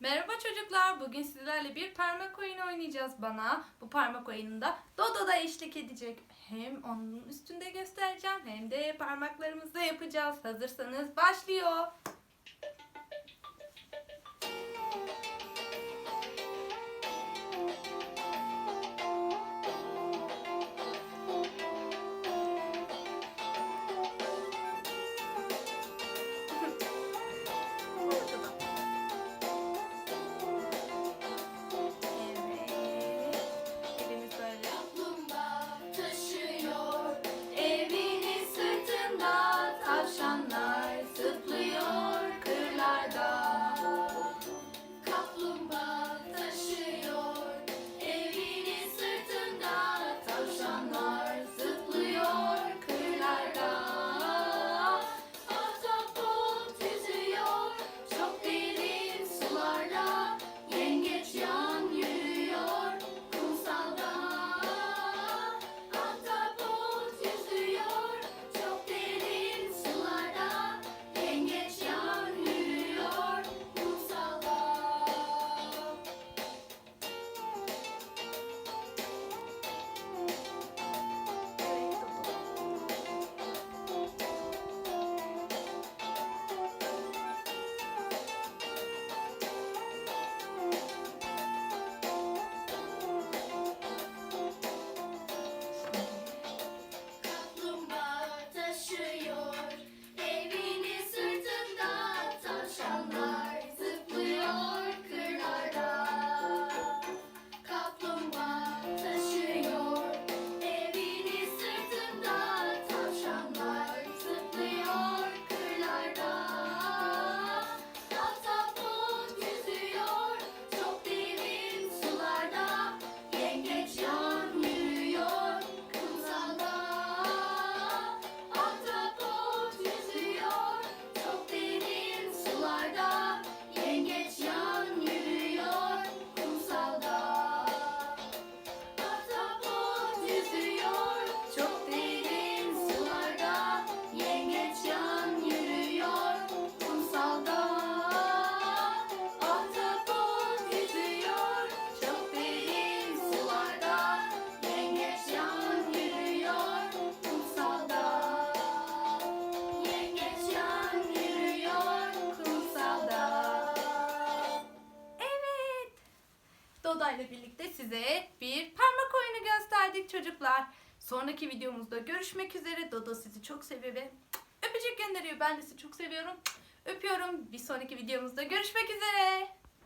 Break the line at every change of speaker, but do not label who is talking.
Merhaba çocuklar. Bugün sizlerle bir parmak oyunu oynayacağız bana. Bu parmak oyununda Dodo da eşlik edecek. Hem onun üstünde göstereceğim hem de parmaklarımızla yapacağız. Hazırsanız başlıyor.
Tavşanlar
Doda ile birlikte size bir parmak oyunu gösterdik çocuklar. Sonraki videomuzda görüşmek üzere. Dodo sizi çok seviyor ve öpücük gönderiyor. Ben de sizi çok seviyorum. Öpüyorum. Bir sonraki videomuzda görüşmek üzere.